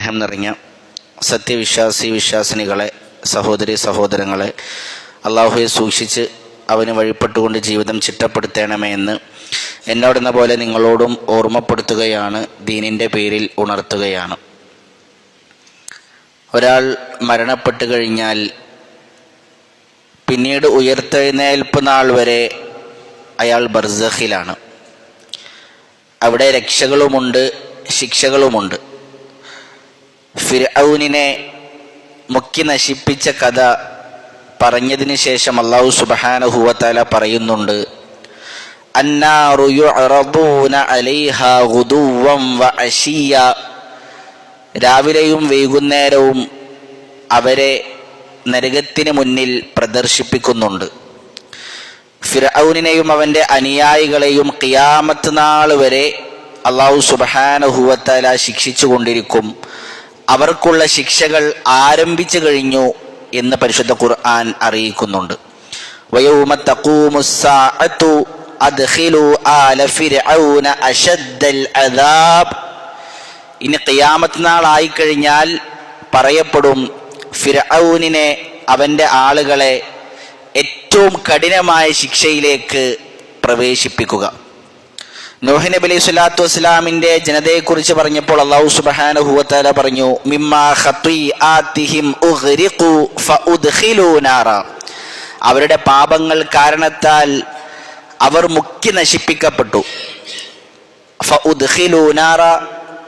സ്നേഹം നിറഞ്ഞ സത്യവിശ്വാസി വിശ്വാസിനികളെ സഹോദരി സഹോദരങ്ങളെ അള്ളാഹുയെ സൂക്ഷിച്ച് അവന് വഴിപ്പെട്ടുകൊണ്ട് ജീവിതം ചിട്ടപ്പെടുത്തണമേ എന്ന് എന്നോടെന്ന പോലെ നിങ്ങളോടും ഓർമ്മപ്പെടുത്തുകയാണ് ദീനിന്റെ പേരിൽ ഉണർത്തുകയാണ്. ഒരാൾ മരണപ്പെട്ടു കഴിഞ്ഞാൽ പിന്നീട് ഉയർത്തെഴുന്നേൽപ്പ് നാൾ വരെ അയാൾ ബർസഖിലാണ്. അവിടെ രക്ഷകളുമുണ്ട് ശിക്ഷകളുമുണ്ട്. ഫിർഔനിനെ മുക്കി നശിപ്പിച്ച കഥ പറഞ്ഞതിന് ശേഷം അള്ളാഹു സുബഹാനഹുവത്താല പറയുന്നുണ്ട് രാവിലെയും വൈകുന്നേരവും അവരെ നരകത്തിന് മുന്നിൽ പ്രദർശിപ്പിക്കുന്നുണ്ട്. ഫിർഔനിനെയും അവന്റെ അനുയായികളെയും കിയാമത്ത് നാൾ വരെ അള്ളാഹു സുബഹാനഹുവത്താല ശിക്ഷിച്ചു കൊണ്ടിരിക്കും അവർക്കുള്ള ശിക്ഷകൾ ആരംഭിച്ചു കഴിഞ്ഞു എന്ന് പരിശുദ്ധ ഖുർആൻ അറിയിക്കുന്നുണ്ട്. ഇനി ഖിയാമത്ത് നാളായി കഴിഞ്ഞാൽ പറയപ്പെടും ഫിർഔനിനെ അവന്റെ ആളുകളെ ഏറ്റവും കഠിനമായ ശിക്ഷയിലേക്ക് പ്രവേശിപ്പിക്കുക. നോഹി നബി അലൈഹി സ്വലാത്തു വസ്സലാമിന്റെ ജനതയെക്കുറിച്ച് പറഞ്ഞപ്പോൾ അള്ളാഹു സുബഹാനഹുവത്താല പറഞ്ഞു അവരുടെ പാപങ്ങൾ കാരണത്താൽ അവർ മുക്കി നശിപ്പിക്കപ്പെട്ടു.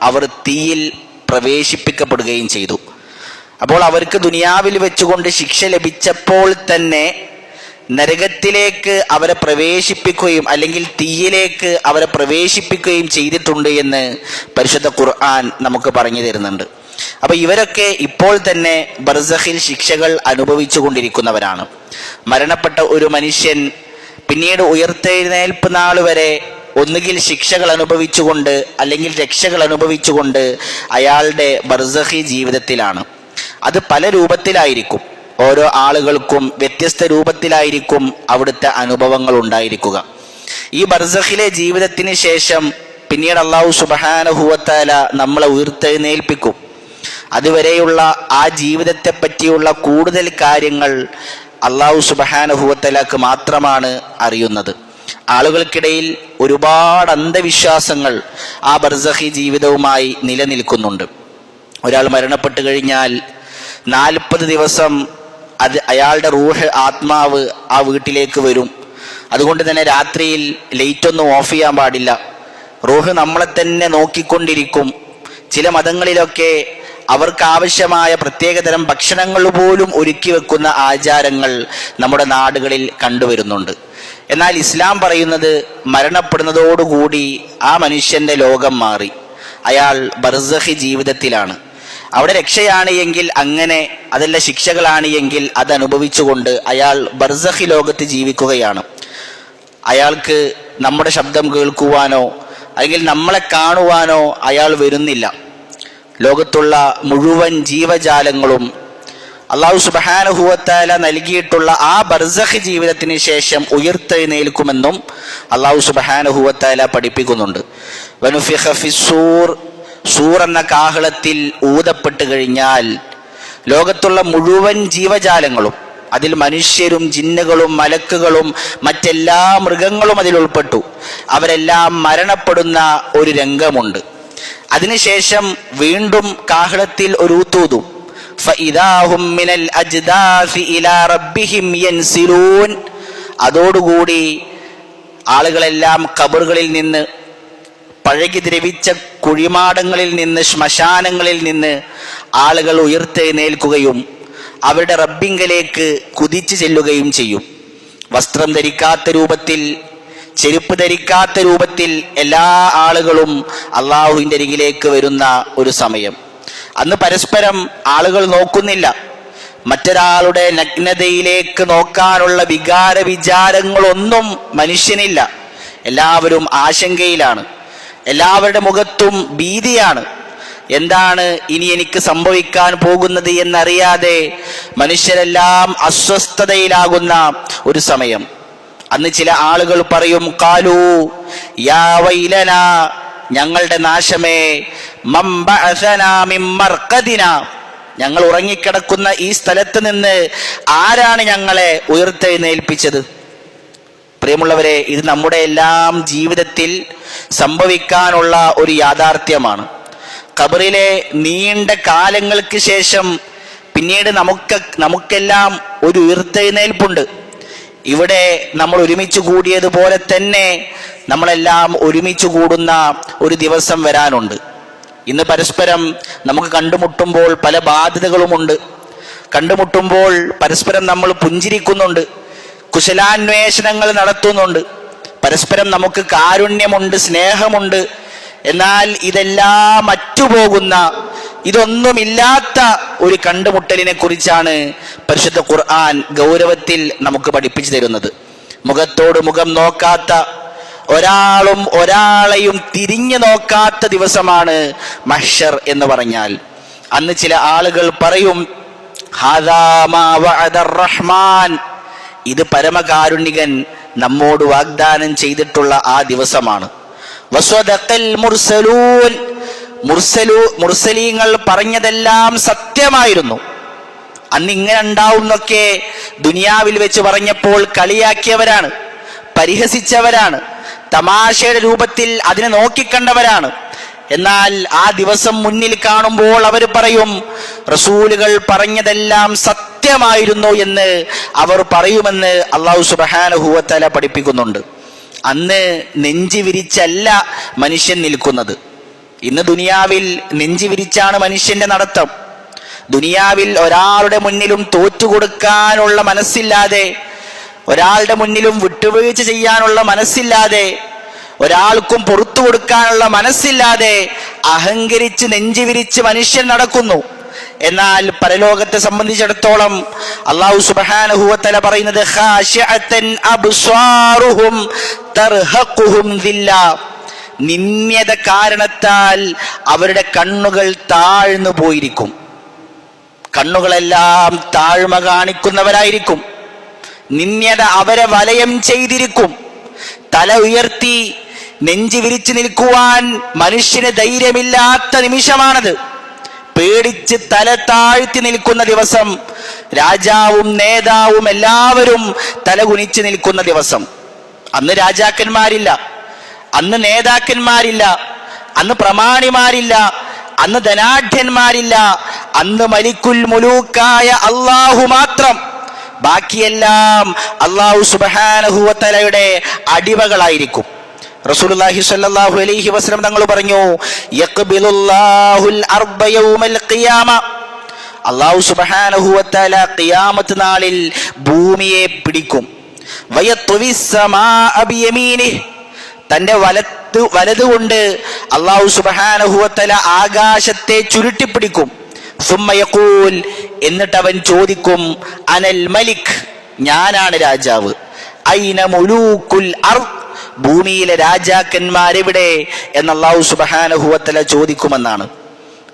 അവർ തീയിൽ പ്രവേശിപ്പിക്കപ്പെടുകയും ചെയ്തു. അപ്പോൾ അവർക്ക് ദുനിയാവിൽ വെച്ചുകൊണ്ട് ശിക്ഷ ലഭിച്ചപ്പോൾ തന്നെ നരകത്തിലേക്ക് അവരെ പ്രവേശിപ്പിക്കുകയും അല്ലെങ്കിൽ തീയിലേക്ക് അവരെ പ്രവേശിപ്പിക്കുകയും ചെയ്തിട്ടുണ്ട് എന്ന് പരിശുദ്ധ ഖുർആൻ നമുക്ക് പറഞ്ഞു തരുന്നുണ്ട്. അപ്പൊ ഇവരൊക്കെ ഇപ്പോൾ തന്നെ ബർസഖിൽ ശിക്ഷകൾ അനുഭവിച്ചു കൊണ്ടിരിക്കുന്നവരാണ് മരണപ്പെട്ട ഒരു മനുഷ്യൻ പിന്നീട് ഉയർത്തെഴുന്നേൽപ്പ് നാൾ വരെ ഒന്നുകിൽ ശിക്ഷകൾ അനുഭവിച്ചുകൊണ്ട് അല്ലെങ്കിൽ രക്ഷകൾ അനുഭവിച്ചുകൊണ്ട് അയാളുടെ ബർസഖി ജീവിതത്തിലാണ്. അത് പല രൂപത്തിലായിരിക്കും. ഓരോ ആളുകൾക്കും വ്യത്യസ്ത രൂപത്തിലായിരിക്കും അവിടുത്തെ അനുഭവങ്ങൾ ഉണ്ടായിരിക്കുക. ഈ ബർസഖിലെ ജീവിതത്തിന് ശേഷം പിന്നീട് അള്ളാഹു സുബഹാനഹുവത്താല നമ്മളെ ഉയർത്തെഴുന്നേൽപ്പിക്കും. അതുവരെയുള്ള ആ ജീവിതത്തെ പറ്റിയുള്ള കൂടുതൽ കാര്യങ്ങൾ അള്ളാഹു സുബഹാനഹുവത്തലാക്ക് മാത്രമാണ് അറിയുന്നത്. ആളുകൾക്കിടയിൽ ഒരുപാട് അന്ധവിശ്വാസങ്ങൾ ആ ബർസഖി ജീവിതവുമായി നിലനിൽക്കുന്നുണ്ട്. ഒരാൾ മരണപ്പെട്ടു കഴിഞ്ഞാൽ നാൽപ്പത് ദിവസം അത് അയാളുടെ റൂഹ് ആത്മാവ് ആ വീട്ടിലേക്ക് വരും. അതുകൊണ്ട് തന്നെ രാത്രിയിൽ ലൈറ്റ് ഒന്നും ഓഫ് ചെയ്യാൻ പാടില്ല. റൂഹ് നമ്മളെ തന്നെ നോക്കിക്കൊണ്ടിരിക്കും. ചില മതങ്ങളിലൊക്കെ അവർക്ക് ആവശ്യമായ പ്രത്യേകതരം ഭക്ഷണങ്ങൾ പോലും ഒരുക്കി വെക്കുന്ന ആചാരങ്ങൾ നമ്മുടെ നാടുകളിൽ കണ്ടുവരുന്നുണ്ട്. എന്നാൽ ഇസ്ലാം പറയുന്നത് മരണപ്പെടുന്നതോടുകൂടി ആ മനുഷ്യന്റെ ലോകം മാറി. അയാൾ ബർസഹി ജീവിതത്തിലാണ്. അവിടെ രക്ഷയാണ് എങ്കിൽ അങ്ങനെ അതല്ല ശിക്ഷകളാണ് എങ്കിൽ അത് അനുഭവിച്ചുകൊണ്ട് അയാൾ ബർസഹി ലോകത്ത് ജീവിക്കുകയാണ്. അയാൾക്ക് നമ്മുടെ ശബ്ദം കേൾക്കുവാനോ അല്ലെങ്കിൽ നമ്മളെ കാണുവാനോ അയാൾ വരുന്നില്ല. ലോകത്തുള്ള മുഴുവൻ ജീവജാലങ്ങളും അള്ളാഹു സുബഹാനുഹുവത്താല നൽകിയിട്ടുള്ള ആ ബർസഖ് ജീവിതത്തിന് ശേഷം ഉയർത്തെഴുന്നേൽക്കുമെന്നും അള്ളാഹു സുബഹാനുഹുവത്താല പഠിപ്പിക്കുന്നുണ്ട്. സൂർ എന്ന കാഹളത്തിൽ ഊതപ്പെട്ട് കഴിഞ്ഞാൽ ലോകത്തുള്ള മുഴുവൻ ജീവജാലങ്ങളും അതിൽ മനുഷ്യരും ജിന്നുകളും മലക്കുകളും മറ്റെല്ലാ മൃഗങ്ങളും അതിൽ ഉൾപ്പെട്ടു. അവരെല്ലാം മരണപ്പെടുന്ന ഒരു രംഗമുണ്ട്. അതിനുശേഷം വീണ്ടും കാഹളത്തിൽ ഒരു ഊത്തൂതും അതോടുകൂടി ആളുകളെല്ലാം കബറുകളിൽ നിന്ന് പഴകി ദ്രവിച്ച കുഴിമാടങ്ങളിൽ നിന്ന് ശ്മശാനങ്ങളിൽ നിന്ന് ആളുകൾ ഉയർത്തെഴുന്നേൽക്കുകയും അവരുടെ റബ്ബിങ്കലേക്ക് കുതിച്ചു ചെല്ലുകയും ചെയ്യും. വസ്ത്രം ധരിക്കാത്ത രൂപത്തിൽ ചെരുപ്പ് ധരിക്കാത്ത രൂപത്തിൽ എല്ലാ ആളുകളും അള്ളാഹുവിന്റെ അരികിലേക്ക് വരുന്ന ഒരു സമയം. അന്ന് പരസ്പരം ആളുകൾ നോക്കുന്നില്ല. മറ്റൊരാളുടെ നഗ്നതയിലേക്ക് നോക്കാനുള്ള വികാര വിചാരങ്ങളൊന്നും മനുഷ്യനില്ല. എല്ലാവരും ആശങ്കയിലാണ്. എല്ലാവരുടെ മുഖത്തും ഭീതിയാണ്. എന്താണ് ഇനി എനിക്ക് സംഭവിക്കാൻ പോകുന്നത് എന്നറിയാതെ മനുഷ്യരെല്ലാം അസ്വസ്ഥതയിലാകുന്ന ഒരു സമയം. അന്ന് ചില ആളുകൾ പറയും കാലു യാ ഞങ്ങളുടെ നാശമേ മം ബഅസനാ മിൻ മർഖദിന ഞങ്ങൾ ഉറങ്ങിക്കിടക്കുന്ന ഈ സ്ഥലത്ത് നിന്ന് ആരാണ് ഞങ്ങളെ ഉയർത്തെഴുന്നേൽപ്പിച്ചത്? പ്രിയമുള്ളവരെ ഇത് നമ്മുടെ എല്ലാം ജീവിതത്തിൽ സംഭവിക്കാനുള്ള ഒരു യാഥാർത്ഥ്യമാണ്. ഖബറിലെ നീണ്ട കാലങ്ങൾക്ക് ശേഷം പിന്നീട് നമുക്ക് നമുക്കെല്ലാം ഒരു ഉയർത്തെഴുന്നേൽപ്പുണ്ട്. ഇവിടെ നമ്മൾ ഒരുമിച്ച് കൂടിയതുപോലെ തന്നെ നമ്മളെല്ലാം ഒരുമിച്ച് കൂടുന്ന ഒരു ദിവസം വരാനുണ്ട്. ഇന്ന് പരസ്പരം നമുക്ക് കണ്ടുമുട്ടുമ്പോൾ പല ബാധ്യതകളുമുണ്ട്. കണ്ടുമുട്ടുമ്പോൾ പരസ്പരം നമ്മൾ പുഞ്ചിരിക്കുന്നുണ്ട്. കുശലാന്വേഷണങ്ങൾ നടത്തുന്നുണ്ട്. പരസ്പരം നമുക്ക് കാരുണ്യമുണ്ട് സ്നേഹമുണ്ട്. എന്നാൽ ഇതെല്ലാം മറ്റുപോകുന്ന ഇതൊന്നുമില്ലാത്ത ഒരു കണ്ടുമുട്ടലിനെ കുറിച്ചാണ് പരിശുദ്ധ ഖുർആൻ ഗൗരവത്തിൽ നമുക്ക് പഠിപ്പിച്ചു തരുന്നത്. മുഖത്തോട് മുഖം നോക്കാത്ത ഒരാളും ഒരാളെയും തിരിഞ്ഞു നോക്കാത്ത ദിവസമാണ് മഷർ എന്ന് പറഞ്ഞാൽ. അന്ന് ചില ആളുകൾ പറയും "ഹാദാ റഹ്മാൻ. ഇത് പരമകാരുണികൻ നമ്മോട് വാഗ്ദാനം ചെയ്തിട്ടുള്ള ആ ദിവസമാണ്. മുർസലൂൻ. മുർസലു മുർസലീങ്ങൾ പറഞ്ഞതെല്ലാം സത്യമായിരുന്നു. അന്ന് ഇങ്ങനെ ഉണ്ടാവുന്നൊക്കെ ദുനിയാവിൽ വെച്ച് പറഞ്ഞപ്പോൾ കളിയാക്കിയവരാണ് പരിഹസിച്ചവരാണ് തമാശയുടെ രൂപത്തിൽ അതിനെ നോക്കിക്കണ്ടവരാണ്. എന്നാൽ ആ ദിവസം മുന്നിൽ കാണുമ്പോൾ അവർ പറയും റസൂലുകൾ പറഞ്ഞതെല്ലാം സത്യമായിരുന്നു എന്ന് അവർ പറയുമെന്ന് അള്ളാഹു സുബഹാനുഹൂവത്തല പഠിപ്പിക്കുന്നുണ്ട്. അന്ന് നെഞ്ചി വിരിച്ചല്ല മനുഷ്യൻ നിൽക്കുന്നത്. ഇന്ന് ദുനിയാവിൽ നെഞ്ചി വിരിച്ചാണ് മനുഷ്യന്റെ നടത്തം. ദുനിയാവിൽ ഒരാളുടെ മുന്നിലും തോറ്റുകൊടുക്കാനുള്ള മനസ്സില്ലാതെ ഒരാളുടെ മുന്നിലും വിട്ടുവീഴ്ച ചെയ്യാനുള്ള മനസ്സില്ലാതെ ഒരാൾക്കും പുറത്തു കൊടുക്കാനുള്ള മനസ്സില്ലാതെ അഹങ്കരിച്ച് നെഞ്ചി വിരിച്ച് മനുഷ്യൻ നടക്കുന്നു. എന്നാൽ പരലോകത്തെ സംബന്ധിച്ചിടത്തോളം അള്ളാഹു സുബാനുഹുവത്തല പറയുന്നത്. നിന്ദ്യത കാരണത്താൽ അവരുടെ കണ്ണുകൾ താഴ്ന്നു പോയിരിക്കും. കണ്ണുകളെല്ലാം താഴ്മ കാണിക്കുന്നവരായിരിക്കും. നിന്ദ്യത അവരെ വലയം ചെയ്തിരിക്കും. തല ഉയർത്തി നെഞ്ചി വിരിച്ചു നിൽക്കുവാൻ മനുഷ്യന് ധൈര്യമില്ലാത്ത നിമിഷമാണത്. പേടിച്ച് തല താഴ്ത്തി നിൽക്കുന്ന ദിവസം രാജാവും നേതാവും എല്ലാവരും തലകുനിച്ച് നിൽക്കുന്ന ദിവസം. അന്ന് രാജാക്കന്മാരില്ല അന്ന് നേതാക്കന്മാരില്ല അന്ന് പ്രമാണിമാരില്ല അന്ന് ധനാഢ്യന്മാരില്ല അന്ന് മലിക്കുൽ മുലൂക്കായ അള്ളാഹു മാത്രം. ബാക്കിയെല്ലാം അള്ളാഹു സുബാനഹുവത്തലയുടെ അടിമകളായിരിക്കും. റസൂലുള്ളാഹി സ്വല്ലല്ലാഹു അലൈഹി വസല്ലം തങ്ങൾ പറഞ്ഞു യഖ്ബിലുല്ലാഹുൽ അർബ യൗമൽ ഖിയാമ. അള്ളാഹു സുബ്ഹാനഹു വതആല ഖിയാമത്ത് നാളിൽ ഭൂമിയെ പിടിക്കും. വയത്വി സമാഅ ബിയമീനിഹി. തന്റെ വലത്ത് വലതുകൊണ്ട് അള്ളാഹു സുബ്ഹാനഹു വതആല ആകാശത്തെ ചുരുട്ടിപ്പിടിക്കും. യഖൂൽ എന്നിട്ട് അവൻ ചോദിക്കും അനൽ മലിക്. ഞാനാണ് രാജാവ്. ഐന മുലൂക്കുൽ അർദ്. ഭൂമിയിലെ രാജാക്കന്മാരെവിടെ എന്ന് അള്ളാഹു സുബഹാനഹുവത്തല ചോദിക്കുമെന്നാണ്.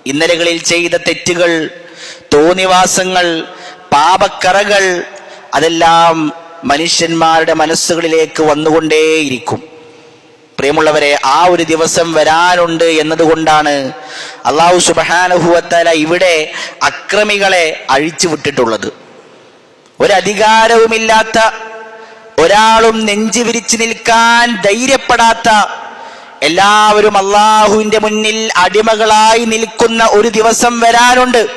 ഇന്നലകളിൽ ചെയ്ത തെറ്റുകൾ തോന്നിവാസങ്ങൾ പാപക്കറകൾ അതെല്ലാം മനുഷ്യന്മാരുടെ മനസ്സുകളിലേക്ക് വന്നുകൊണ്ടേയിരിക്കും. പ്രിയമുള്ളവരെ ആ ഒരു ദിവസം വരാനുണ്ട് എന്നതുകൊണ്ടാണ് അള്ളാഹു സുബഹാനുഹുവത്തല ഇവിടെ അക്രമികളെ അഴിച്ചു വിട്ടിട്ടുള്ളത് ഒരധികാരവുമില്ലാത്ത ഒരാളും നെഞ്ചു വിരിച്ചു നിൽക്കാൻ ധൈര്യപ്പെടാത്ത എല്ലാവരും അള്ളാഹുവിന്റെ മുന്നിൽ അടിമകളായി നിൽക്കുന്ന ഒരു ദിവസം വരാനുണ്ട്.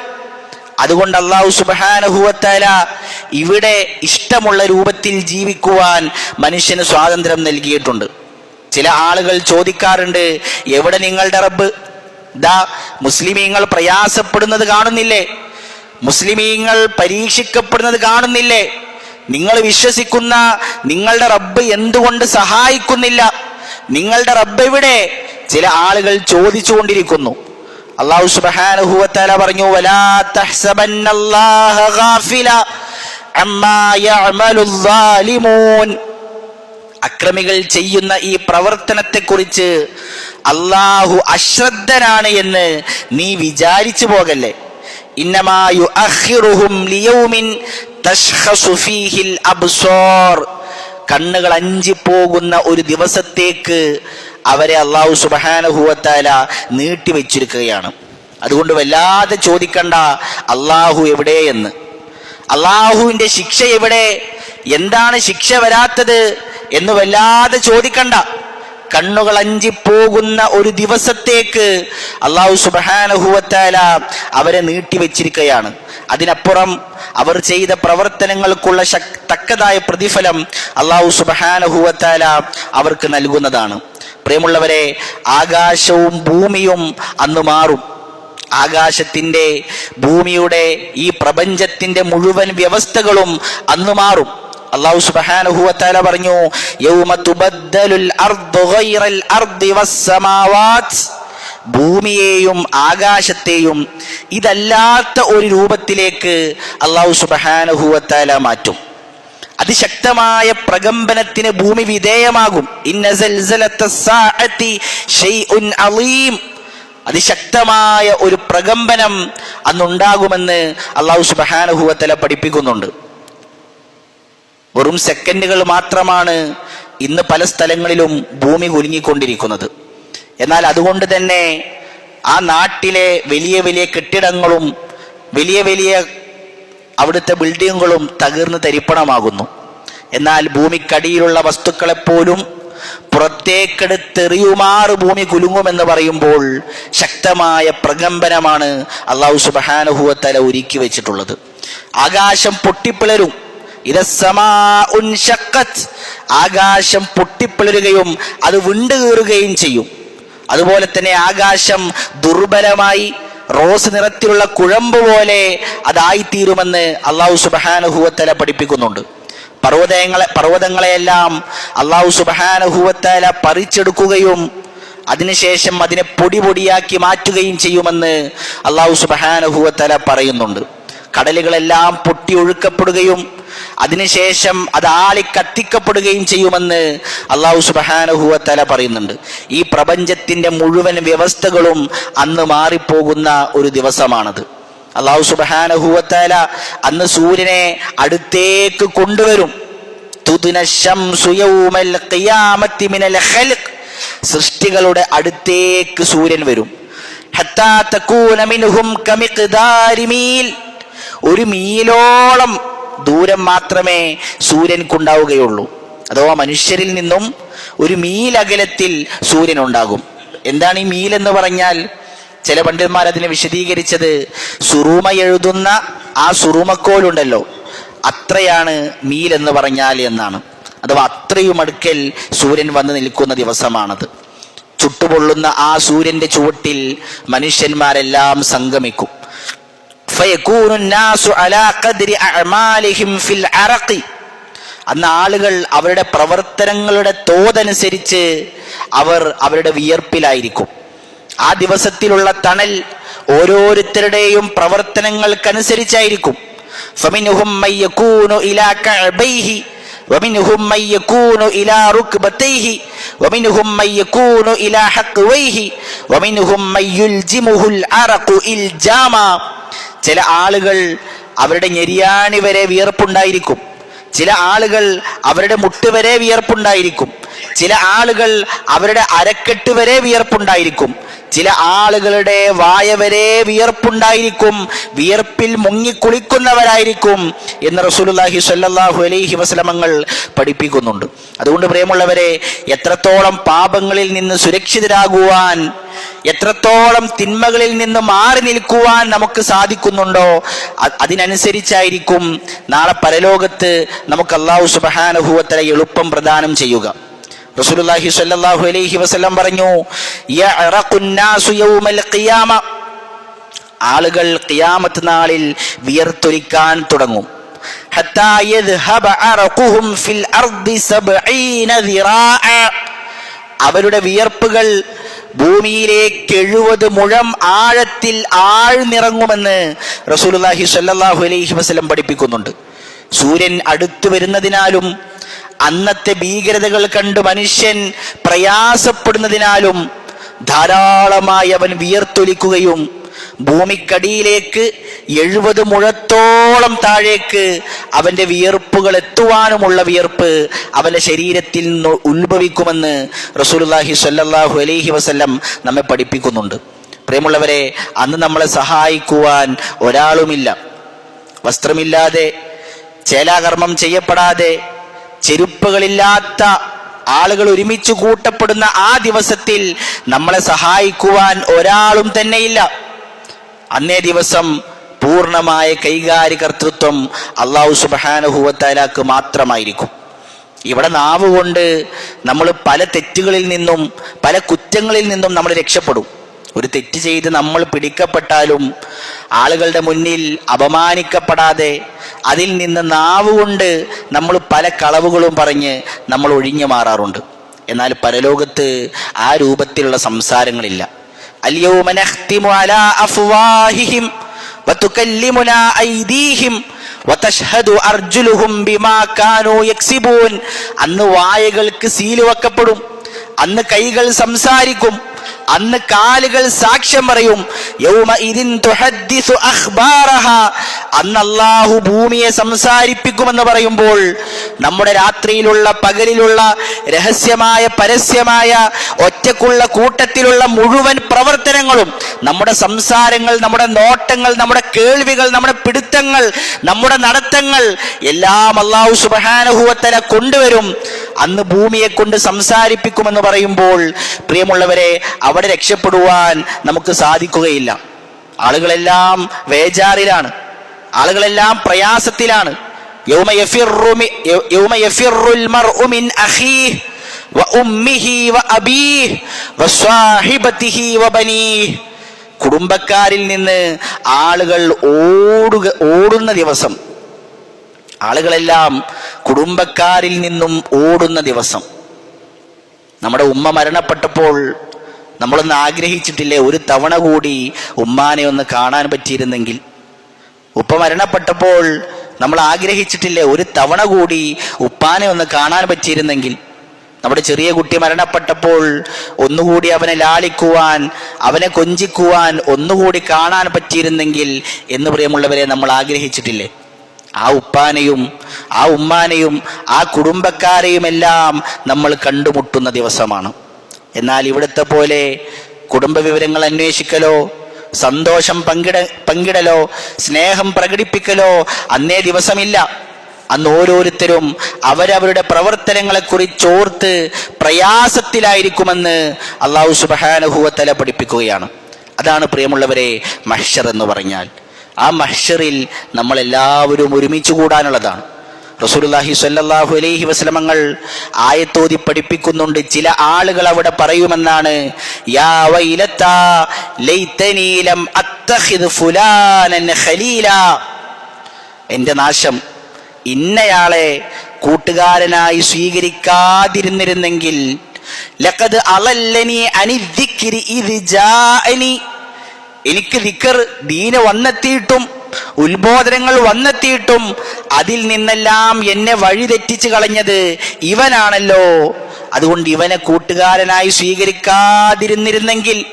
അതുകൊണ്ട് അള്ളാഹു സുബാനഹുവത്തല ഇവിടെ ഇഷ്ടമുള്ള രൂപത്തിൽ ജീവിക്കുവാൻ മനുഷ്യന് സ്വാതന്ത്ര്യം നൽകിയിട്ടുണ്ട്. ചില ആളുകൾ ചോദിക്കാറുണ്ട് എവിടെ നിങ്ങളുടെ റബ്ബ്? ദാ മുസ്ലിമീങ്ങൾ പ്രയാസപ്പെടുന്നത് കാണുന്നില്ലേ? മുസ്ലിമീങ്ങൾ പരീക്ഷിക്കപ്പെടുന്നത് കാണുന്നില്ലേ? നിങ്ങൾ വിശ്വസിക്കുന്ന നിങ്ങളുടെ റബ്ബ് എന്തുകൊണ്ട് സഹായിക്കുന്നില്ല? നിങ്ങളുടെ റബ്ബ് എവിടെ? ചില ആളുകൾ ചോദിച്ചുകൊണ്ടിരിക്കുന്നു. അള്ളാഹു സുബ്ഹാനഹു വതആല പറഞ്ഞു അക്രമികൾ ചെയ്യുന്ന ഈ പ്രവർത്തനത്തെക്കുറിച്ച് അള്ളാഹു അശ്രദ്ധനാണ് എന്ന് നീ വിചാരിച്ചു പോകല്ലേ? ഇന്നമായു അഞ്ചി കണ്ണുകൾ അഞ്ചിപ്പോകുന്ന ഒരു ദിവസത്തേക്ക് അവരെ അള്ളാഹു സുബഹാനഹുവത്താല നീട്ടിവെച്ചിരിക്കുകയാണ്. അതുകൊണ്ട് വല്ലാതെ ചോദിക്കണ്ട അള്ളാഹു എവിടെയെന്ന് അള്ളാഹുവിന്റെ ശിക്ഷ എവിടെ? എന്താണ് ശിക്ഷ വരാത്തത് എന്ന് വല്ലാതെ ചോദിക്കണ്ട. കണ്ണുകൾ അഞ്ചി പോകുന്ന ഒരു ദിവസത്തേക്ക് അള്ളാഹു സുബഹാനഹുവത്താല അവരെ നീട്ടിവെച്ചിരിക്കുകയാണ് അതിനപ്പുറം അവർ ചെയ്ത പ്രവർത്തനങ്ങൾക്കുള്ള തക്കതായ പ്രതിഫലം അള്ളാഹു സുബഹാനഹുവത്താല അവർക്ക് നൽകുന്നതാണ്. പ്രിയമുള്ളവരെ ആകാശവും ഭൂമിയും അന്ന് മാറും. ആകാശത്തിന്റെ ഭൂമിയുടെ ഈ പ്രപഞ്ചത്തിന്റെ മുഴുവൻ വ്യവസ്ഥകളും അന്ന് മാറും. അള്ളാഹു സുബ്ഹാനഹു പറഞ്ഞു ഭൂമിയെയും ആകാശത്തെയും ഇതല്ലാത്ത ഒരു രൂപത്തിലേക്ക് അള്ളാഹു സുബ്ഹാനഹു മാറ്റും. അതിശക്തമായ പ്രകമ്പനത്തിന് ഭൂമി വിധേയമാകും. അതിശക്തമായ ഒരു പ്രകമ്പനം അന്നുണ്ടാകുമെന്ന് അള്ളാഹു സുബഹാനുഭവത്തല പഠിപ്പിക്കുന്നുണ്ട്. വെറും സെക്കൻഡുകൾ മാത്രമാണ് ഇന്ന് പല സ്ഥലങ്ങളിലും ഭൂമി കുലുങ്ങിക്കൊണ്ടിരിക്കുന്നത്. എന്നാൽ അതുകൊണ്ട് തന്നെ ആ നാട്ടിലെ വലിയ വലിയ കെട്ടിടങ്ങളും വലിയ വലിയ അവിടുത്തെ ബിൽഡിങ്ങുകളും തകർന്ന് തരിപ്പണമാകുന്നു. എന്നാൽ ഭൂമിക്കടിയിലുള്ള വസ്തുക്കളെപ്പോലും പുറത്തേക്കെടുത്തെറിയുമാറ് ഭൂമി കുലുങ്ങുമെന്ന് പറയുമ്പോൾ ശക്തമായ പ്രകമ്പനമാണ് അള്ളാഹു സുബാനുഭവത്തല ഒരുക്കി വെച്ചിട്ടുള്ളത്. ആകാശം പൊട്ടിപ്പിളരും. ആകാശം പൊട്ടിപ്പിളരുകയും അത് വിണ്ടുകീറുകയും ചെയ്യും. അതുപോലെ തന്നെ ആകാശം ദുർബലമായി റോസ് നിറത്തിലുള്ള കുഴമ്പ് പോലെ അതായിത്തീരുമെന്ന് അള്ളാഹു സുബഹാനുഹൂവത്തല പഠിപ്പിക്കുന്നുണ്ട്. പർവതങ്ങളെ പർവതങ്ങളെയെല്ലാം അള്ളാഹു സുബഹാനുഹൂവത്തല പറിച്ചെടുക്കുകയും അതിനുശേഷം അതിനെ പൊടി പൊടിയാക്കി മാറ്റുകയും ചെയ്യുമെന്ന് അള്ളാഹു സുബഹാനുഹൂവത്തല പറയുന്നുണ്ട്. കടലുകളെല്ലാം പൊട്ടി ഒഴുക്കപ്പെടുകയും അതിനുശേഷം അത് ആളി കത്തിക്കപ്പെടുകയും ചെയ്യുമെന്ന് അള്ളാഹു സുബഹാനുഹുവത്തല പറയുന്നുണ്ട്. ഈ പ്രപഞ്ചത്തിന്റെ മുഴുവൻ വ്യവസ്ഥകളും അന്ന് മാറിപ്പോകുന്ന ഒരു ദിവസമാണത്. അള്ളാഹു സുബഹാനുഹുവത്തല അന്ന് സൂര്യനെ അടുത്തേക്ക് കൊണ്ടുവരും. സൃഷ്ടികളുടെ അടുത്തേക്ക് സൂര്യൻ വരും. ഹത്താ ഒരു മീലോളം ദൂരം മാത്രമേ സൂര്യൻക്കുണ്ടാവുകയുള്ളൂ. അഥവാ മനുഷ്യരിൽ നിന്നും ഒരു മീലകലത്തിൽ സൂര്യൻ ഉണ്ടാകും എന്താണ് ഈ മീൽ എന്ന് പറഞ്ഞാൽ? ചില പണ്ഡിതന്മാർ അതിനെ വിശദീകരിച്ചത് സുറൂമ എഴുതുന്ന ആ സുറൂമക്കോലുണ്ടല്ലോ. അത്രയാണ് മീൽ എന്ന് പറഞ്ഞാൽ എന്നാണ്. അഥവാ അത്രയും അടുക്കൽ സൂര്യൻ വന്ന് നിൽക്കുന്ന ദിവസമാണത്. ചുട്ടുപൊള്ളുന്ന ആ സൂര്യന്റെ ചുവട്ടിൽ മനുഷ്യന്മാരെല്ലാം സംഗമിക്കും. അന്ന് ആളുകൾ അവരുടെ പ്രവർത്തനങ്ങളുടെ തോതനുസരിച്ച് അവർ അവരുടെ വിയർപ്പിലായിരിക്കും ആ ദിവസത്തിലുള്ള തണൽ ഓരോരുത്തരുടെയും പ്രവർത്തനങ്ങൾക്കനുസരിച്ചായിരിക്കും فمنهم من يكون إلى كعبيه ومنهم من يكون إلى ركبتيه ومنهم من يكون إلى حقويه ومنهم من يلجمه العرق إلجاما ചില ആളുകൾ അവരുടെ ഞെരിയാണി വരെ വിയർപ്പുണ്ടായിരിക്കും. ചില ആളുകൾ അവരുടെ മുട്ട് വരെ വിയർപ്പുണ്ടായിരിക്കും. ചില ആളുകൾ അവരുടെ അരക്കെട്ട് വരെ വിയർപ്പുണ്ടായിരിക്കും. ചില ആളുകളുടെ വായ വരെ വിയർപ്പുണ്ടായിരിക്കും. വിയർപ്പിൽ മുങ്ങിക്കുളിക്കുന്നവരായിരിക്കും എന്ന് റസൂലുള്ളാഹി സ്വല്ലല്ലാഹു അലൈഹി വസല്ലമങ്ങൾ പഠിപ്പിക്കുന്നുണ്ട്. അതുകൊണ്ട് പ്രിയമുള്ളവരെ എത്രത്തോളം പാപങ്ങളിൽ നിന്ന് സുരക്ഷിതരാകുവാൻ എത്രത്തോളം തിന്മകളിൽ നിന്ന് മാറി നിൽക്കുവാൻ നമുക്ക് സാധിക്കുന്നുണ്ടോ അതിനനുസരിച്ചായിരിക്കും നാളെ പരലോകത്ത് നമുക്ക് അള്ളാഹു സുബഹാനുഭവത്തല എളുപ്പം പ്രദാനം ചെയ്യുക. റസൂലുള്ളാഹി സ്വല്ലല്ലാഹു അലൈഹി വസല്ലം പറഞ്ഞു യഅറഖുന്നാസു യൗമൽ ഖിയാമ. ആളുകൾ ഖിയാമത്ത് നാളിൽ വിയർത്തൊലിക്കാൻ തുടങ്ങും. ഹത്താ യദ്ഹബ അറഖുഹും ഫിൽ അർദി സബ്ഈന ദിറാഅ. അവരുടെ വിയർപ്പുകൾ ഭൂമിയിലേക്ക് എഴുപത് മുഴം ആഴത്തിൽ ആഴ്ന്നിറങ്ങുമെന്ന് റസൂലുള്ളാഹി സല്ലാഹു അലൈഹി വസ്ലം പഠിപ്പിക്കുന്നുണ്ട്. സൂര്യൻ അടുത്തു വരുന്നതിനാലും അന്നത്തെ ഭീകരതകൾ കണ്ട് മനുഷ്യൻ പ്രയാസപ്പെടുന്നതിനാലും ധാരാളമായി അവൻ വിയർത്തൊലിക്കുകയും ഭൂമിക്കടിയിലേക്ക് എഴുപത് മുഴത്തോളം താഴേക്ക് അവന്റെ വിയർപ്പുകൾ എത്തുവാനുമുള്ള വിയർപ്പ് അവന്റെ ശരീരത്തിൽ നിന്ന് ഉത്ഭവിക്കുമെന്ന് റസൂലുള്ളാഹി സ്വല്ലല്ലാഹു അലൈഹി വസല്ലം നമ്മെ പഠിപ്പിക്കുന്നുണ്ട്. പ്രിയമുള്ളവരെ അന്ന് നമ്മളെ സഹായിക്കുവാൻ ഒരാളുമില്ല. വസ്ത്രമില്ലാതെ ചേലാകർമ്മം ചെയ്യപ്പെടാതെ ചെരുപ്പുകളില്ലാത്ത ആളുകൾ ഒരുമിച്ച് കൂട്ടപ്പെടുന്ന ആ ദിവസത്തിൽ നമ്മളെ സഹായിക്കുവാൻ ഒരാളും തന്നെയില്ല. അന്നേ ദിവസം പൂർണമായ പൂർണമായ കൈകാര്യകർത്തൃത്വം അള്ളാഹു സുബാനുഭൂവത്താലാക്ക് മാത്രമായിരിക്കും. ഇവിടെ നാവ് കൊണ്ട് നമ്മൾ പല തെറ്റുകളിൽ നിന്നും പല കുറ്റങ്ങളിൽ നിന്നും നമ്മൾ രക്ഷപ്പെടും. ഒരു തെറ്റ് ചെയ്ത് നമ്മൾ പിടിക്കപ്പെട്ടാലും ആളുകളുടെ മുന്നിൽ അപമാനിക്കപ്പെടാതെ അതിൽ നിന്ന് നാവ് കൊണ്ട് നമ്മൾ പല കളവുകളും പറഞ്ഞ് നമ്മൾ ഒഴിഞ്ഞു മാറാറുണ്ട്. എന്നാൽ പരലോകത്ത് ആ രൂപത്തിലുള്ള സംസാരങ്ങളില്ല. اليوم نختم على أفواههم وتكلمنا أيديهم وتشهد أرجلهم بما كانوا يكسبون അന്ന് വായകൾക്ക് സീല് വെക്കപ്പെടും അന്ന് കൈകൾ സംസാരിക്കും അന്ന് കാലുകൾ സാക്ഷ്യം പറയും. യൗമ ഇതിൻ തുഹദ്ദിസു അഖ്ബാറഹ. അന്ന് അല്ലാഹു ഭൂമിയെ സംസാരിപ്പിക്കുമെന്ന് പറയുമ്പോൾ നമ്മുടെ രാത്രിയിലുള്ള പകലിലുള്ള രഹസ്യമായ പരസ്യമായ ഒറ്റക്കുള്ള കൂട്ടത്തിലുള്ള മുഴുവൻ പ്രവർത്തനങ്ങളും നമ്മുടെ സംസാരങ്ങൾ നമ്മുടെ നോട്ടങ്ങൾ നമ്മുടെ കേൾവികൾ നമ്മുടെ പിടുത്തങ്ങൾ നമ്മുടെ നടത്തങ്ങൾ എല്ലാം അള്ളാഹു സുബഹാനുഭവത്തല കൊണ്ടുവരും. അന്ന് ഭൂമിയെ കൊണ്ട് സംസാരിപ്പിക്കുമെന്ന് പറയുമ്പോൾ പ്രിയമുള്ളവരെ അവിടെ രക്ഷപ്പെടുവാൻ നമുക്ക് സാധിക്കുകയില്ല. ആളുകളെല്ലാം വേജാറിലാണ്. ആളുകളെല്ലാം പ്രയാസത്തിലാണ്. കുടുംബക്കാരിൽ നിന്ന് ആളുകൾ ഓടുക ഓടുന്ന ദിവസം. ആളുകളെല്ലാം കുടുംബക്കാരിൽ നിന്നും ഓടുന്ന ദിവസം. നമ്മുടെ ഉമ്മ മരണപ്പെട്ടപ്പോൾ നമ്മളൊന്ന് ആഗ്രഹിച്ചിട്ടില്ലേ ഒരു തവണ കൂടി ഉമ്മാനെ ഒന്ന് കാണാൻ പറ്റിയിരുന്നെങ്കിൽ? ഉപ്പ മരണപ്പെട്ടപ്പോൾ നമ്മൾ ആഗ്രഹിച്ചിട്ടില്ലേ ഒരു തവണ കൂടി ഉപ്പാനെ ഒന്ന് കാണാൻ പറ്റിയിരുന്നെങ്കിൽ? നമ്മുടെ ചെറിയ കുട്ടി മരണപ്പെട്ടപ്പോൾ ഒന്നുകൂടി അവനെ ലാളിക്കുവാൻ അവനെ കൊഞ്ചിക്കുവാൻ ഒന്നുകൂടി കാണാൻ പറ്റിയിരുന്നെങ്കിൽ എന്ന് പ്രിയമുള്ളവരെ നമ്മൾ ആഗ്രഹിച്ചിട്ടില്ലേ? ആ ഉപ്പാനെയും ആ ഉമ്മാനെയും ആ കുടുംബക്കാരെയുമെല്ലാം നമ്മൾ കണ്ടുമുട്ടുന്ന ദിവസമാണ്. എന്നാൽ ഇവിടുത്തെ പോലെ കുടുംബ വിവരങ്ങൾ അന്വേഷിക്കലോ സന്തോഷം പങ്കിട പങ്കിടലോ സ്നേഹം പ്രകടിപ്പിക്കലോ അന്നേ ദിവസമില്ല. അന്ന് ഓരോരുത്തരും അവരവരുടെ പ്രവർത്തനങ്ങളെ കുറിച്ചോർത്ത് പ്രയാസത്തിലായിരിക്കുമെന്ന് അള്ളാഹു സുബഹാനുഭൂവത്തല പഠിപ്പിക്കുകയാണ്. അതാണ് പ്രിയമുള്ളവരെ മഹ്ഷർ എന്ന് പറഞ്ഞാൽ. ആ മഹ്ഷറിൽ നമ്മളെല്ലാവരും ഒരുമിച്ച് കൂടാനുള്ളതാണ്. റസൂലുള്ളാഹി സല്ലാഹു അലൈഹി വസ്ലമങ്ങൾ ആയത്തോതി പഠിപ്പിക്കുന്നുണ്ട്. ചില ആളുകൾ അവിടെ പറയുമെന്നാണ് യാ ലൈതനീലം ഖലീല. എന്റെ നാശം. ഇന്നയാളെ കൂട്ടുകാരനായി സ്വീകരിക്കാതിരുന്നിരുന്നെങ്കിൽ ലഖദ് എനിക്ക് ദിക്കർ ദീന വന്നെത്തിയിട്ടും ഉത്ബോധനങ്ങൾ വന്നെത്തിയിട്ടും അതിൽ നിന്നെല്ലാം എന്നെ വഴിതെറ്റിച്ചു കളഞ്ഞത് ഇവനാണല്ലോ. അതുകൊണ്ട് ഇവനെ കൂട്ടുകാരനായി സ്വീകരിക്കാതിരുന്നിരുന്നെങ്കിൽ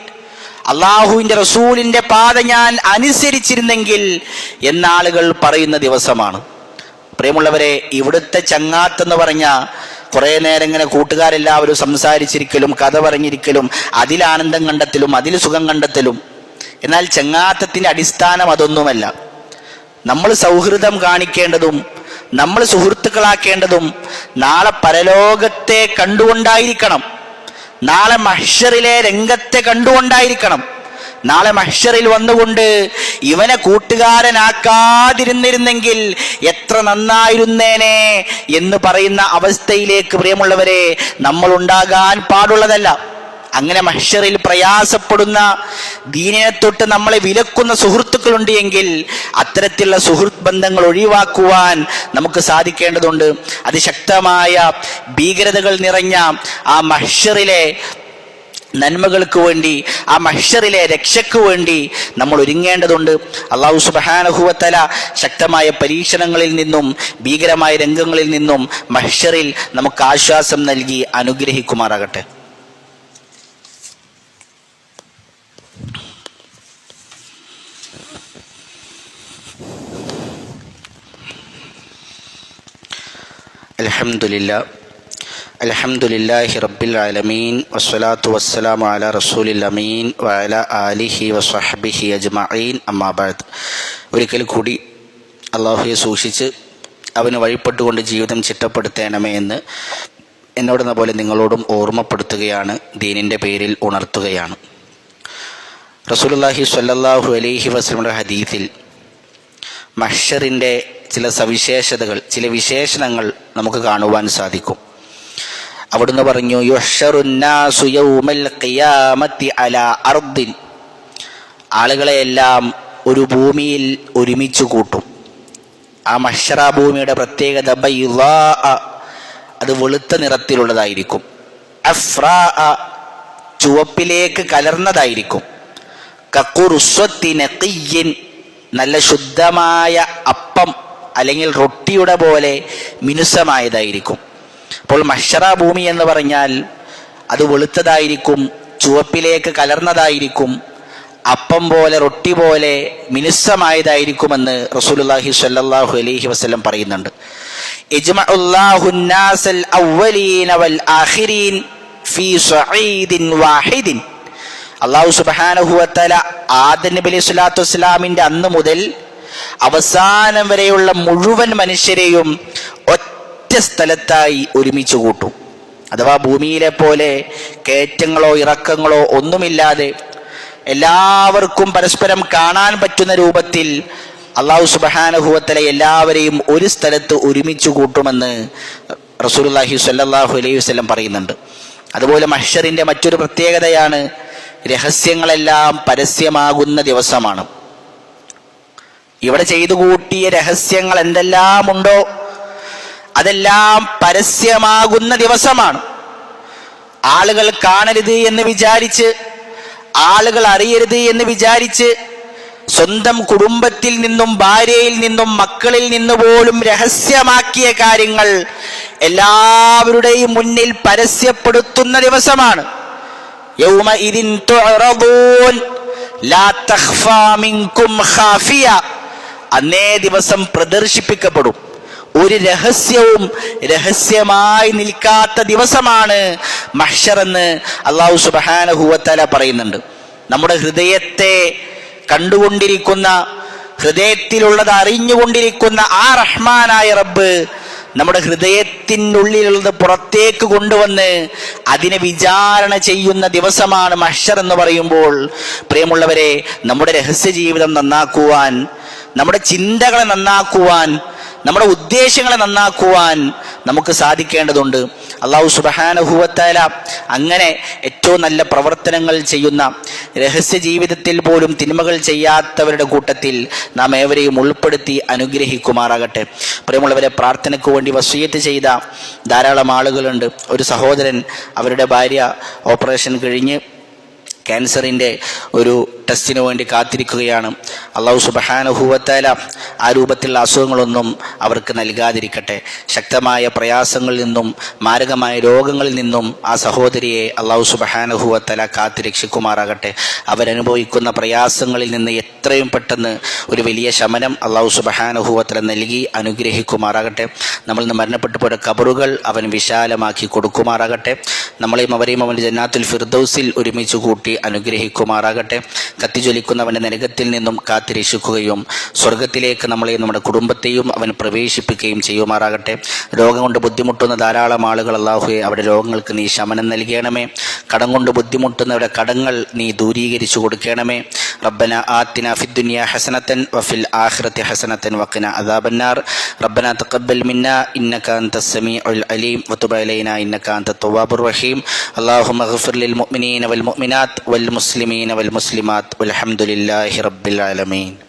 അള്ളാഹുവിന്റെ റസൂലിന്റെ പാത ഞാൻ അനുസരിച്ചിരുന്നെങ്കിൽ എന്നാളുകൾ പറയുന്ന ദിവസമാണ്. പ്രിയമുള്ളവരെ ഇവിടുത്തെ ചങ്ങാത്തെന്ന് പറഞ്ഞ കുറേ നേരം ഇങ്ങനെ കൂട്ടുകാരെല്ലാവരും സംസാരിച്ചിരിക്കലും കഥ പറഞ്ഞിരിക്കലും അതിൽ ആനന്ദം കണ്ടെത്തലും അതിൽ സുഖം കണ്ടെത്തലും. എന്നാൽ ചങ്ങാത്തത്തിന്റെ അടിസ്ഥാനം അതൊന്നുമല്ല. നമ്മൾ സൗഹൃദം കാണിക്കേണ്ടതും നമ്മൾ സുഹൃത്തുക്കളാക്കേണ്ടതും നാളെ പരലോകത്തെ കണ്ടുകൊണ്ടായിരിക്കണം. നാളെ മഹ്ഷറിലെ രംഗത്തെ കണ്ടുകൊണ്ടായിരിക്കണം. നാളെ മഹ്ഷറിൽ വന്നുകൊണ്ട് ഇവനെ കൂട്ടുകാരനാക്കാതിരുന്നിരുന്നെങ്കിൽ എത്ര നന്നായിരുന്നേനെ എന്ന് പറയുന്ന അവസ്ഥയിലേക്ക് പ്രിയമുള്ളവരെ നമ്മൾ ഉണ്ടാകാൻ പാടുള്ളതല്ല. അങ്ങനെ മഹ്ഷറിൽ പ്രയാസപ്പെടുന്ന ദീനിനെ തൊട്ട് നമ്മളെ വിലക്കുന്ന സുഹൃത്തുക്കളുണ്ട് എങ്കിൽ അത്തരത്തിലുള്ള സുഹൃത്ത് ബന്ധങ്ങൾ ഒഴിവാക്കുവാൻ നമുക്ക് സാധിക്കേണ്ടതുണ്ട്. അതിശക്തമായ ഭീകരതകൾ നിറഞ്ഞ ആ മഹ്ഷറിലെ നന്മകൾക്ക് വേണ്ടി ആ മഹ്ഷറിലെ രക്ഷയ്ക്ക് വേണ്ടി നമ്മൾ ഒരുങ്ങേണ്ടതുണ്ട്. അള്ളാഹു സുബഹാനഹുവത്തല ശക്തമായ പരീക്ഷണങ്ങളിൽ നിന്നും ഭീകരമായ രംഗങ്ങളിൽ നിന്നും മഹ്ഷറിൽ നമുക്ക് ആശ്വാസം നൽകി അനുഗ്രഹിക്കുമാറാകട്ടെ. الحمد لله الحمد لله رب العالمين والصلاة والسلام على رسول الأمين وعلى آله وصحبه أجمعين أما بعد ഒരിക്കൽ കൂടി അള്ളാഹുയെ സൂക്ഷിച്ച് അവന് വഴിപ്പെട്ടുകൊണ്ട് ജീവിതം ചിട്ടപ്പെടുത്തേണമേ എന്ന് എന്നോടെന്ന പോലെ നിങ്ങളോടും ഓർമ്മപ്പെടുത്തുകയാണ് ദീനിൻ്റെ പേരിൽ ഉണർത്തുകയാണ് റസൂലുള്ളാഹി സ്വല്ലല്ലാഹു അലൈഹി വസല്ലമയുടെ ഹദീസിൽ മഹ്ഷറിൻ്റെ ചില സവിശേഷതകൾ ചില വിശേഷണങ്ങൾ നമുക്ക് കാണുവാൻ സാധിക്കും. അവിടുന്ന് പറഞ്ഞു അർദിൻ. ആളുകളെയെല്ലാം ഒരു ഭൂമിയിൽ ഒരുമിച്ച് കൂട്ടും. ആ മഷറ ഭൂമിയുടെ പ്രത്യേകത അത് വെളുത്ത നിറത്തിലുള്ളതായിരിക്കും. അഫ്രാ ചുവപ്പിലേക്ക് കലർന്നതായിരിക്കും. കക്കുറുസ്വത്തി നഖിയ്യിൻ നല്ല ശുദ്ധമായ അപ്പം അല്ലെങ്കിൽ റൊട്ടിയുടെ പോലെ മിനുസമായതായിരിക്കും. അപ്പോൾ മഷറ ഭൂമി എന്ന് പറഞ്ഞാൽ അത് വെളുത്തതായിരിക്കും ചുവപ്പിലേക്ക് കലർന്നതായിരിക്കും അപ്പം പോലെ റൊട്ടി പോലെ മിനുസമായതായിരിക്കുമെന്ന് റസൂലുല്ലാഹി സല്ലാഹു അലൈഹി വസ്ലം പറയുന്നുണ്ട്. അള്ളാഹു സുബാനഹുവത്തല ആദ നബി അലൈഹി സ്വലാത്തു വസ്സലാമിന്റെ അന്ന് മുതൽ അവസാനം വരെയുള്ള മുഴുവൻ മനുഷ്യരെയും ഒറ്റ സ്ഥലത്തായി ഒരുമിച്ച് കൂട്ടും. അഥവാ ഭൂമിയിലെ പോലെ കയറ്റങ്ങളോ ഇറക്കങ്ങളോ ഒന്നുമില്ലാതെ എല്ലാവർക്കും പരസ്പരം കാണാൻ പറ്റുന്ന രൂപത്തിൽ അള്ളാഹു സുബഹാനുഭവത്തിലെ എല്ലാവരെയും ഒരു സ്ഥലത്ത് ഒരുമിച്ച് കൂട്ടുമെന്ന് റസൂലുള്ളാഹി സ്വല്ലല്ലാഹു അലൈഹി വസ്ലം പറയുന്നുണ്ട്. അതുപോലെ മഹ്ഷറിന്റെ മറ്റൊരു പ്രത്യേകതയാണ് രഹസ്യങ്ങളെല്ലാം പരസ്യമാകുന്ന ദിവസമാണ്. ഇവിടെ ചെയ്തു കൂട്ടിയ രഹസ്യങ്ങൾ എന്തെല്ലാമുണ്ടോ? അതെല്ലാം പരസ്യമാകുന്ന ദിവസമാണ്. ആളുകൾ കാണരുത് എന്ന് വിചാരിച്ച് ആളുകൾ അറിയരുത് എന്ന് വിചാരിച്ച് സ്വന്തം കുടുംബത്തിൽ നിന്നും ഭാര്യയിൽ നിന്നും മക്കളിൽ നിന്ന് പോലും രഹസ്യമാക്കിയ കാര്യങ്ങൾ എല്ലാവരുടെയും മുന്നിൽ പരസ്യപ്പെടുത്തുന്ന ദിവസമാണ്. യൗമ ഇതിൻ ലാ അന്നേ ദിവസം പ്രദർശിപ്പിക്കപ്പെടും. ഒരു രഹസ്യവും രഹസ്യമായി നിൽക്കാത്ത ദിവസമാണ് മഹ്ഷർ എന്ന് അള്ളാഹു സുബാനഹുവത്തല പറയുന്നുണ്ട്. നമ്മുടെ ഹൃദയത്തെ കണ്ടുകൊണ്ടിരിക്കുന്ന ഹൃദയത്തിലുള്ളത് അറിഞ്ഞുകൊണ്ടിരിക്കുന്ന ആ റഹ്മാനായ റബ്ബ് നമ്മുടെ ഹൃദയത്തിനുള്ളിലുള്ളത് പുറത്തേക്ക് കൊണ്ടുവന്ന് അതിനെ വിചാരണ ചെയ്യുന്ന ദിവസമാണ് മഷർ എന്ന് പറയുമ്പോൾ പ്രിയമുള്ളവരെ നമ്മുടെ രഹസ്യ ജീവിതം നന്നാക്കുവാൻ നമ്മുടെ ചിന്തകളെ നന്നാക്കുവാൻ നമ്മുടെ ഉദ്ദേശങ്ങളെ നന്നാക്കുവാൻ നമുക്ക് സാധിക്കേണ്ടതുണ്ട്. അള്ളാഹു സുബഹാനുഭൂവത്താല അങ്ങനെ ഏറ്റവും നല്ല പ്രവർത്തനങ്ങൾ ചെയ്യുന്ന രഹസ്യ ജീവിതത്തിൽ പോലും തിന്മകൾ ചെയ്യാത്തവരുടെ കൂട്ടത്തിൽ നാം ഏവരെയും ഉൾപ്പെടുത്തി അനുഗ്രഹിക്കുമാറാകട്ടെ. പ്രിയമുള്ളവരെ പ്രാർത്ഥനയ്ക്ക് വേണ്ടി വസീയത്ത് ചെയ്ത ധാരാളം ആളുകളുണ്ട്. ഒരു സഹോദരൻ അവരുടെ ഭാര്യ ഓപ്പറേഷൻ കഴിഞ്ഞ് ക്യാൻസറിന്റെ ഒരു ടെസ്റ്റിന് വേണ്ടി കാത്തിരിക്കുകയാണ്. അള്ളാഹു സുബഹാനുഭൂവത്താല ആ രൂപത്തിലുള്ള അസുഖങ്ങളൊന്നും അവർക്ക് നൽകാതിരിക്കട്ടെ. ശക്തമായ പ്രയാസങ്ങളിൽ നിന്നും മാരകമായ രോഗങ്ങളിൽ നിന്നും ആ സഹോദരിയെ അള്ളാഹു സുബഹാനുഭൂവത്തല കാത്തിരക്ഷിക്കുമാറാകട്ടെ. അവരനുഭവിക്കുന്ന പ്രയാസങ്ങളിൽ നിന്ന് എത്രയും പെട്ടെന്ന് ഒരു വലിയ ശമനം അള്ളാഹു സുബഹാനുഭൂവത്തല നൽകി അനുഗ്രഹിക്കുമാറാകട്ടെ. നമ്മൾ ഇന്ന് മരണപ്പെട്ടു പോയ കബറുകൾ അവൻ വിശാലമാക്കി കൊടുക്കുമാറാകട്ടെ. നമ്മളെയും അവരെയും അവന്റെ ജന്നാത്തുൽ ഫിർദൌസിൽ ഒരുമിച്ച് കൂട്ടി അനുഗ്രഹിക്കുമാറാകട്ടെ കത്തിജ്വലിക്കുന്നവൻ്റെ നരകത്തിൽ നിന്നും കാത്തിരക്ഷിക്കുകയും സ്വർഗത്തിലേക്ക് നമ്മളെയും നമ്മുടെ കുടുംബത്തെയും അവൻ പ്രവേശിപ്പിക്കുകയും ചെയ്യുമാറാകട്ടെ രോഗം കൊണ്ട് ബുദ്ധിമുട്ടുന്ന ധാരാളം ആളുകൾ അള്ളാഹുയെ അവരുടെ രോഗങ്ങൾക്ക് നീ ശമനം നൽകണമേ കടം കൊണ്ട് ബുദ്ധിമുട്ടുന്നവരുടെ കടങ്ങൾ നീ ദൂരീകരിച്ചു കൊടുക്കണമേ റബ്ബന ആത്തിന ഫിദ്ദുനിയ ഹസനത്തൻ വഫിൽ ആഖിറത്തി ഹസനത്തൻ വഖിന അദാബന്നാർ റബ്ബന തഖബ്ബൽ മിന്ന ഇന്നക അൻത സമീഉൽ അലീം വതുബ് അലൈന ഇന്നക അൻത തവ്വാബുർ റഹീം اللهم اغفر للمؤمنين والمؤمنات والمسلمين والمسلمات والحمد لله رب العالمين.